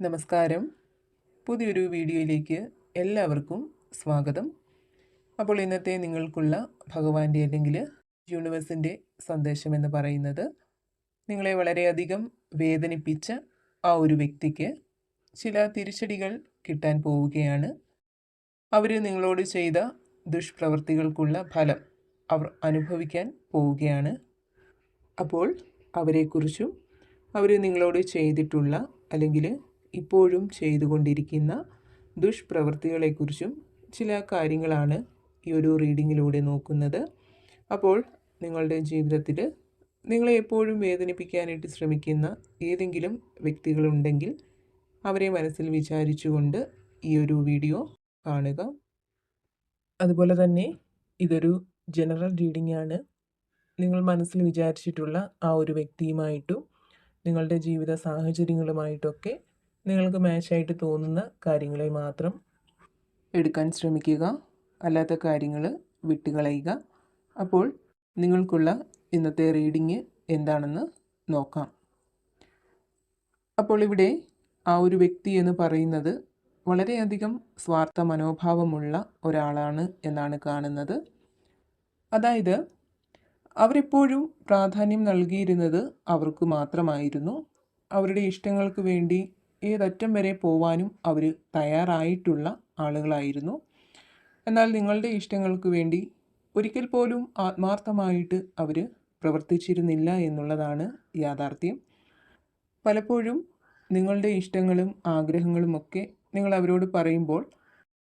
നമസ്കാരം. പുതിയൊരു വീഡിയോയിലേക്ക് എല്ലാവർക്കും സ്വാഗതം. അപ്പോൾ ഇന്നത്തെ നിങ്ങൾക്കുള്ള ഭഗവാന്റെ അല്ലെങ്കിൽ യൂണിവേഴ്സിന്റെ സന്ദേശം എന്ന് പറയുന്നത് നിങ്ങളെ വളരെയധികം വേദനിപ്പിച്ച ആ ഒരു വ്യക്തിക്ക് ചില തിരിച്ചടികൾ കിട്ടാൻ പോവുകയാണ്. അവർ നിങ്ങളോട് ചെയ്ത ദുഷ്പ്രവർത്തികൾക്കുള്ള ഫലം അവർ അനുഭവിക്കാൻ പോവുകയാണ്. അപ്പോൾ അവരെക്കുറിച്ചും അവർ നിങ്ങളോട് ചെയ്തിട്ടുള്ള അല്ലെങ്കിൽ ഇപ്പോഴും ചെയ്തുകൊണ്ടിരിക്കുന്ന ദുഷ്പ്രവൃത്തികളെക്കുറിച്ചും ചില കാര്യങ്ങളാണ് ഈ ഒരു റീഡിങ്ങിലൂടെ നോക്കുന്നത്. അപ്പോൾ നിങ്ങളുടെ ജീവിതത്തിൽ നിങ്ങളെ എപ്പോഴും വേദനിപ്പിക്കാനായിട്ട് ശ്രമിക്കുന്ന ഏതെങ്കിലും വ്യക്തികളുണ്ടെങ്കിൽ അവരെ മനസ്സിൽ വിചാരിച്ചുകൊണ്ട് ഈ ഒരു വീഡിയോ കാണുക. അതുപോലെ തന്നെ ഇതൊരു ജനറൽ റീഡിംഗ് ആണ് നിങ്ങൾ മനസ്സിൽ വിചാരിച്ചിട്ടുള്ള ആ ഒരു വ്യക്തിയുമായിട്ടും നിങ്ങളുടെ ജീവിത സാഹചര്യങ്ങളുമായിട്ടൊക്കെ നിങ്ങൾക്ക് മാച്ചായിട്ട് തോന്നുന്ന കാര്യങ്ങളെ മാത്രം എടുക്കാൻ ശ്രമിക്കുക. അല്ലാത്ത കാര്യങ്ങൾ വിട്ടുകളയുക അപ്പോൾ നിങ്ങൾക്കുള്ള ഇന്നത്തെ റീഡിങ് എന്താണെന്ന് നോക്കാം. അപ്പോൾ ഇവിടെ ആ ഒരു വ്യക്തി എന്ന് പറയുന്നത് വളരെയധികം സ്വാർത്ഥ മനോഭാവമുള്ള ഒരാളാണ് എന്നാണ് കാണുന്നത്. അതായത് അവരെപ്പോഴും പ്രാധാന്യം നൽകിയിരുന്നത് അവർക്ക് മാത്രമായിരുന്നു. അവരുടെ ഇഷ്ടങ്ങൾക്ക് വേണ്ടി ഏതറ്റം വരെ പോവാനും അവർ തയ്യാറായിട്ടുള്ള ആളുകളായിരുന്നു. എന്നാൽ നിങ്ങളുടെ ഇഷ്ടങ്ങൾക്ക് വേണ്ടി ഒരിക്കൽ പോലും ആത്മാർത്ഥമായിട്ട് അവർ പ്രവർത്തിച്ചിരുന്നില്ല എന്നുള്ളതാണ് യാഥാർത്ഥ്യം. പലപ്പോഴും നിങ്ങളുടെ ഇഷ്ടങ്ങളും ആഗ്രഹങ്ങളും ഒക്കെ നിങ്ങൾ അവരോട് പറയുമ്പോൾ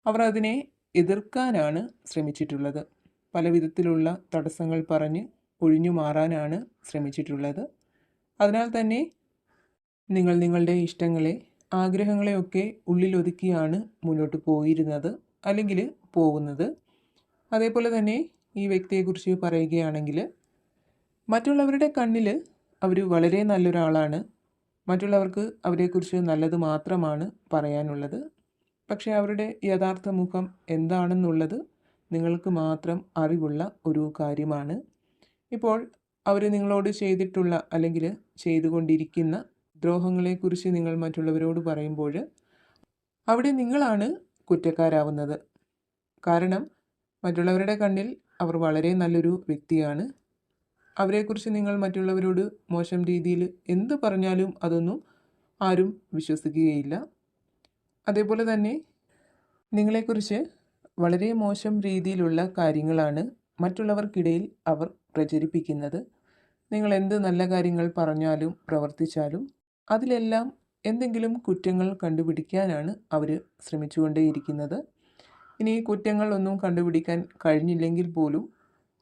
അവർ അതിനെ എതിർക്കാനാണ് ശ്രമിച്ചിട്ടുള്ളത്. പല വിധത്തിലുള്ള തടസ്സങ്ങൾ പറഞ്ഞ് ഒഴിഞ്ഞു മാറാനാണ് ശ്രമിച്ചിട്ടുള്ളത്. അതിനാൽ തന്നെ നിങ്ങൾ നിങ്ങളുടെ ഇഷ്ടങ്ങളെ ആഗ്രഹങ്ങളെയൊക്കെ ഉള്ളിലൊതുക്കിയാണ് മുന്നോട്ട് പോയിരുന്നത് അല്ലെങ്കിൽ പോകുന്നത്. അതേപോലെ തന്നെ ഈ വ്യക്തിയെക്കുറിച്ച് പറയുകയാണെങ്കിൽ മറ്റുള്ളവരുടെ കണ്ണിൽ അവർ വളരെ നല്ലൊരാളാണ്. മറ്റുള്ളവർക്ക് അവരെക്കുറിച്ച് നല്ലത് മാത്രമാണ് പറയാനുള്ളത്. പക്ഷേ അവരുടെ യഥാർത്ഥ മുഖം എന്താണെന്നുള്ളത് നിങ്ങൾക്ക് മാത്രം അറിവുള്ള ഒരു കാര്യമാണ്. ഇപ്പോൾ അവർ നിങ്ങളോട് ചെയ്തിട്ടുള്ള അല്ലെങ്കിൽ ചെയ്തുകൊണ്ടിരിക്കുന്ന ദ്രോഹങ്ങളെക്കുറിച്ച് നിങ്ങൾ മറ്റുള്ളവരോട് പറയുമ്പോൾ അവിടെ നിങ്ങളാണ് കുറ്റക്കാരാവുന്നത്. കാരണം മറ്റുള്ളവരുടെ കണ്ണിൽ അവർ വളരെ നല്ലൊരു വ്യക്തിയാണ്. അവരെക്കുറിച്ച് നിങ്ങൾ മറ്റുള്ളവരോട് മോശം രീതിയിൽ എന്ത് പറഞ്ഞാലും അതൊന്നും ആരും വിശ്വസിക്കുകയില്ല. അതേപോലെ തന്നെ നിങ്ങളെക്കുറിച്ച് വളരെ മോശം രീതിയിലുള്ള കാര്യങ്ങളാണ് മറ്റുള്ളവർക്കിടയിൽ അവർ പ്രചരിപ്പിക്കുന്നത്. നിങ്ങൾ എന്ത് നല്ല കാര്യങ്ങൾ പറഞ്ഞാലും പ്രവർത്തിച്ചാലും അതിലെല്ലാം എന്തെങ്കിലും കുറ്റങ്ങൾ കണ്ടുപിടിക്കാനാണ് അവർ ശ്രമിച്ചുകൊണ്ടേയിരിക്കുന്നത്. ഇനി കുറ്റങ്ങൾ ഒന്നും കണ്ടുപിടിക്കാൻ കഴിഞ്ഞില്ലെങ്കിൽ പോലും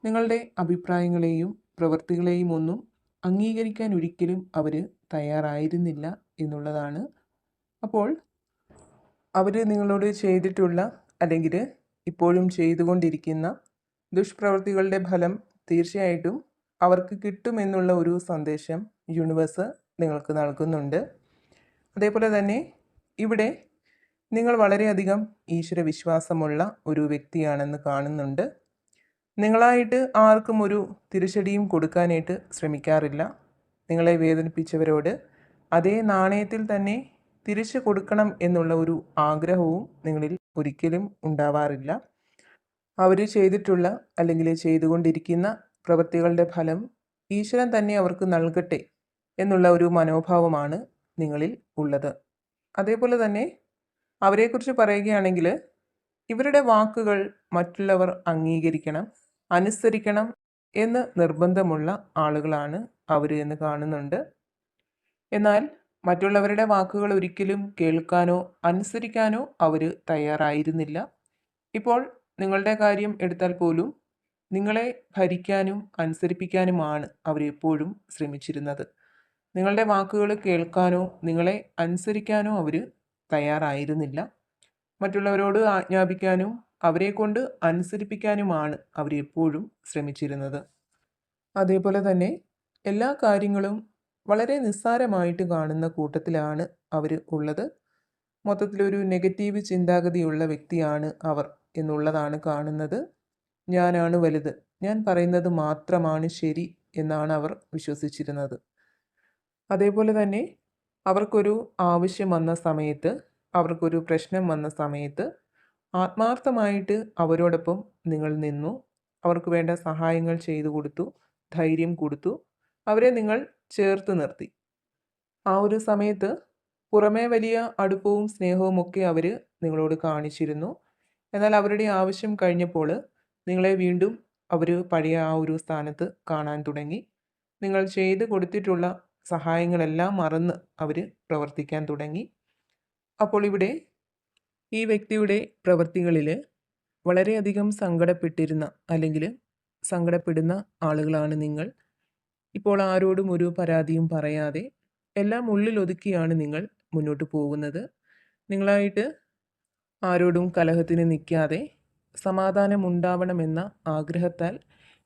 നിങ്ങളുടെ അഭിപ്രായങ്ങളെയും പ്രവൃത്തികളെയും ഒന്നും അംഗീകരിക്കാൻ ഒരിക്കലും അവർ തയ്യാറായിരുന്നില്ല എന്നുള്ളതാണ്. അപ്പോൾ അവർ നിങ്ങളോട് ചെയ്തിട്ടുള്ള അല്ലെങ്കിൽ ഇപ്പോഴും ചെയ്തുകൊണ്ടിരിക്കുന്ന ദുഷ്പ്രവൃത്തികളുടെ ഫലം തീർച്ചയായിട്ടും അവർക്ക് കിട്ടുമെന്നുള്ള ഒരു സന്ദേശം യൂണിവേഴ്സ് നിങ്ങൾക്ക് നൽകുന്നുണ്ട്. അതേപോലെ തന്നെ ഇവിടെ നിങ്ങൾ വളരെയധികം ഈശ്വര വിശ്വാസമുള്ള ഒരു വ്യക്തിയാണെന്ന് കാണുന്നുണ്ട്. നിങ്ങളായിട്ട് ആർക്കും ഒരു തിരിച്ചടിയും കൊടുക്കാനായിട്ട് ശ്രമിക്കാറില്ല. നിങ്ങളെ വേദനിപ്പിച്ചവരോട് അതേ നാണയത്തിൽ തന്നെ തിരിച്ചു കൊടുക്കണം എന്നുള്ള ഒരു ആഗ്രഹവും നിങ്ങളിൽ ഒരിക്കലും ഉണ്ടാവാറില്ല. അവർ ചെയ്തിട്ടുള്ള അല്ലെങ്കിൽ ചെയ്തുകൊണ്ടിരിക്കുന്ന പ്രവൃത്തികളുടെ ഫലം ഈശ്വരൻ തന്നെ അവർക്ക് നൽകട്ടെ എന്നുള്ള ഒരു മനോഭാവമാണ് നിങ്ങളിൽ ഉള്ളത്. അതേപോലെ തന്നെ അവരെക്കുറിച്ച് പറയുകയാണെങ്കിൽ ഇവരുടെ വാക്കുകൾ മറ്റുള്ളവർ അംഗീകരിക്കണം അനുസരിക്കണം എന്ന് നിർബന്ധമുള്ള ആളുകളാണ് അവർ എന്ന് കാണുന്നുണ്ട്. എന്നാൽ മറ്റുള്ളവരുടെ വാക്കുകൾ ഒരിക്കലും കേൾക്കാനോ അനുസരിക്കാനോ അവർ തയ്യാറായിരുന്നില്ല. ഇപ്പോൾ നിങ്ങളുടെ കാര്യം എടുത്താൽ പോലും നിങ്ങളെ ഭരിക്കാനും അനുസരിപ്പിക്കാനുമാണ് അവരെപ്പോഴും ശ്രമിച്ചിരുന്നത്. നിങ്ങളുടെ വാക്കുകൾ കേൾക്കാനോ നിങ്ങളെ അനുസരിക്കാനോ അവർ തയ്യാറായിരുന്നില്ല. മറ്റുള്ളവരോട് ആജ്ഞാപിക്കാനും അവരെ കൊണ്ട് അനുസരിപ്പിക്കാനുമാണ് അവരെപ്പോഴും ശ്രമിച്ചിരുന്നത്. അതേപോലെ തന്നെ എല്ലാ കാര്യങ്ങളും വളരെ നിസ്സാരമായിട്ട് കാണുന്ന കൂട്ടത്തിലാണ് അവർ ഉള്ളത്. മൊത്തത്തിലൊരു നെഗറ്റീവ് ചിന്താഗതിയുള്ള വ്യക്തിയാണ് അവർ എന്നുള്ളതാണ് കാണുന്നത്. ഞാനാണ് വലുത്. ഞാൻ പറയുന്നത് മാത്രമാണ് ശരി എന്നാണ് അവർ വിശ്വസിച്ചിരുന്നത്. അതേപോലെ തന്നെ അവർക്കൊരു ആവശ്യം വന്ന സമയത്ത് അവർക്കൊരു പ്രശ്നം വന്ന സമയത്ത് ആത്മാർത്ഥമായിട്ട് അവരോടൊപ്പം നിങ്ങൾ നിന്നു. അവർക്ക് വേണ്ട സഹായങ്ങൾ ചെയ്തു കൊടുത്തു ധൈര്യം കൊടുത്തു. അവരെ നിങ്ങൾ ചേർത്ത് നിർത്തി. ആ ഒരു സമയത്ത് പുറമേ വലിയ അടുപ്പവും സ്നേഹവും ഒക്കെ അവർ നിങ്ങളോട് കാണിച്ചിരുന്നു. എന്നാൽ അവരുടെ ആവശ്യം കഴിഞ്ഞപ്പോൾ നിങ്ങളെ വീണ്ടും അവർ പഴയ ആ ഒരു സ്ഥാനത്ത് കാണാൻ തുടങ്ങി. നിങ്ങൾ ചെയ്ത് കൊടുത്തിട്ടുള്ള സഹായങ്ങളെല്ലാം മറന്ന് അവർ പ്രവർത്തിക്കാൻ തുടങ്ങി. അപ്പോൾ ഇവിടെ ഈ വ്യക്തിയുടെ പ്രവൃത്തികളിൽ വളരെയധികം സങ്കടപ്പെട്ടിരുന്ന അല്ലെങ്കിൽ സങ്കടപ്പെടുന്ന ആളുകളാണ് നിങ്ങൾ. ഇപ്പോൾ ആരോടും ഒരു പരാതിയും പറയാതെ എല്ലാം ഉള്ളിലൊതുക്കിയാണ് നിങ്ങൾ മുന്നോട്ട് പോകുന്നത്. നിങ്ങളായിട്ട് ആരോടും കലഹത്തിന് നിൽക്കാതെ സമാധാനമുണ്ടാവണമെന്ന ആഗ്രഹത്താൽ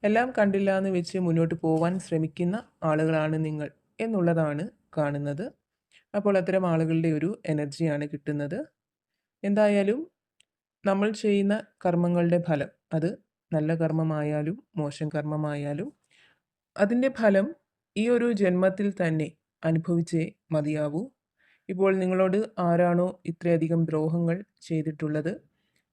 എല്ലാം കണ്ടില്ല എന്ന് വെച്ച് മുന്നോട്ട് പോവാൻ ശ്രമിക്കുന്ന ആളുകളാണ് നിങ്ങൾ. എന്നുള്ളതാണ് കാണുന്നത്. അപ്പോൾ അത്തരം ആളുകളുടെ ഒരു എനർജിയാണ് കിട്ടുന്നത്. എന്തായാലും നമ്മൾ ചെയ്യുന്ന കർമ്മങ്ങളുടെ ഫലം അത് നല്ല കർമ്മമായാലും മോശം കർമ്മമായാലും അതിന്റെ ഫലം ഈ ഒരു ജന്മത്തിൽ തന്നെ അനുഭവിച്ചേ മതിയാവൂ. ഇപ്പോൾ നിങ്ങളോട് ആരാണോ ഇത്രയധികം ദ്രോഹങ്ങൾ ചെയ്തിട്ടുള്ളത്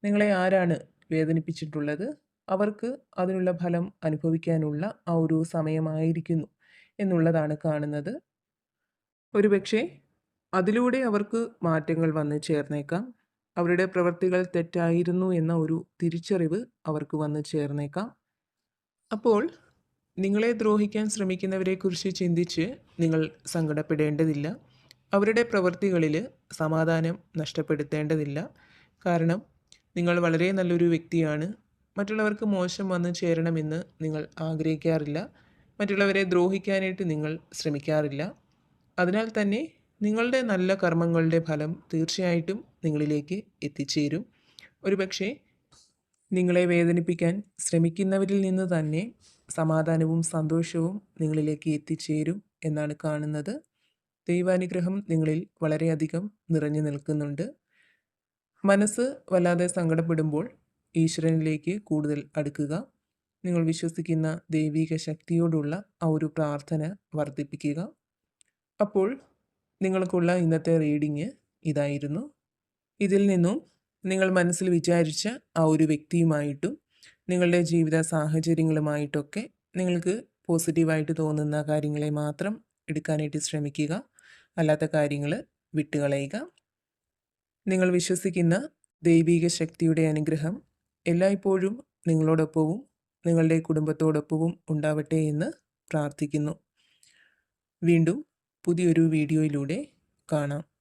നിങ്ങളെ ആരാണ് വേദനിപ്പിച്ചിട്ടുള്ളത് അവർക്ക് അതിനുള്ള ഫലം അനുഭവിക്കാനുള്ള ആ ഒരു സമയമായിരിക്കുന്നു. എന്നുള്ളതാണ് കാണുന്നത്. ഒരുപക്ഷെ അതിലൂടെ അവർക്ക് മാറ്റങ്ങൾ വന്നു ചേർന്നേക്കാം. അവരുടെ പ്രവൃത്തികൾ തെറ്റായിരുന്നു എന്ന ഒരു തിരിച്ചറിവ് അവർക്ക് വന്നു ചേർന്നേക്കാം. അപ്പോൾ നിങ്ങളെ ദ്രോഹിക്കാൻ ശ്രമിക്കുന്നവരെക്കുറിച്ച് ചിന്തിച്ച് നിങ്ങൾ സങ്കടപ്പെടേണ്ടതില്ല. അവരുടെ പ്രവൃത്തികളിൽ സമാധാനം നഷ്ടപ്പെടുത്തേണ്ടതില്ല. കാരണം നിങ്ങൾ വളരെ നല്ലൊരു വ്യക്തിയാണ്. മറ്റുള്ളവർക്ക് മോശം വന്ന് ചേരണമെന്ന് നിങ്ങൾ ആഗ്രഹിക്കാറില്ല. മറ്റുള്ളവരെ ദ്രോഹിക്കാനായിട്ട് നിങ്ങൾ ശ്രമിക്കാറില്ല. അതിനാൽ തന്നെ നിങ്ങളുടെ നല്ല കർമ്മങ്ങളുടെ ഫലം തീർച്ചയായിട്ടും നിങ്ങളിലേക്ക് എത്തിച്ചേരും. ഒരുപക്ഷെ നിങ്ങളെ വേദനിപ്പിക്കാൻ ശ്രമിക്കുന്നവരിൽ നിന്ന് തന്നെ സമാധാനവും സന്തോഷവും നിങ്ങളിലേക്ക് എത്തിച്ചേരും എന്നാണ് കാണുന്നത്. ദൈവാനുഗ്രഹം നിങ്ങളിൽ വളരെയധികം നിറഞ്ഞു നിൽക്കുന്നുണ്ട്. മനസ്സ് വല്ലാതെ സങ്കടപ്പെടുമ്പോൾ ഈശ്വരനിലേക്ക് കൂടുതൽ അടുക്കുക. നിങ്ങൾ വിശ്വസിക്കുന്ന ദൈവിക ശക്തിയോടുള്ള ആ ഒരു പ്രാർത്ഥന വർദ്ധിപ്പിക്കുക. അപ്പോൾ നിങ്ങൾക്കുള്ള ഇന്നത്തെ റീഡിങ് ഇതായിരുന്നു. ഇതിൽ നിന്നും നിങ്ങൾ മനസ്സിൽ വിചാരിച്ച ആ ഒരു വ്യക്തിയുമായിട്ടും നിങ്ങളുടെ ജീവിത സാഹചര്യങ്ങളുമായിട്ടൊക്കെ നിങ്ങൾക്ക് പോസിറ്റീവായിട്ട് തോന്നുന്ന കാര്യങ്ങളെ മാത്രം എടുക്കാനായിട്ട് ശ്രമിക്കുക. അല്ലാത്ത കാര്യങ്ങൾ വിട്ടുകളയുക. നിങ്ങൾ വിശ്വസിക്കുന്ന ദൈവിക ശക്തിയുടെ അനുഗ്രഹം എല്ലായ്പ്പോഴും നിങ്ങളോടൊപ്പവും നിങ്ങളുടെ കുടുംബത്തോടൊപ്പവും ഉണ്ടാവട്ടെ എന്ന് പ്രാർത്ഥിക്കുന്നു. വീണ്ടും പുതിയൊരു വീഡിയോയിലൂടെ കാണാം.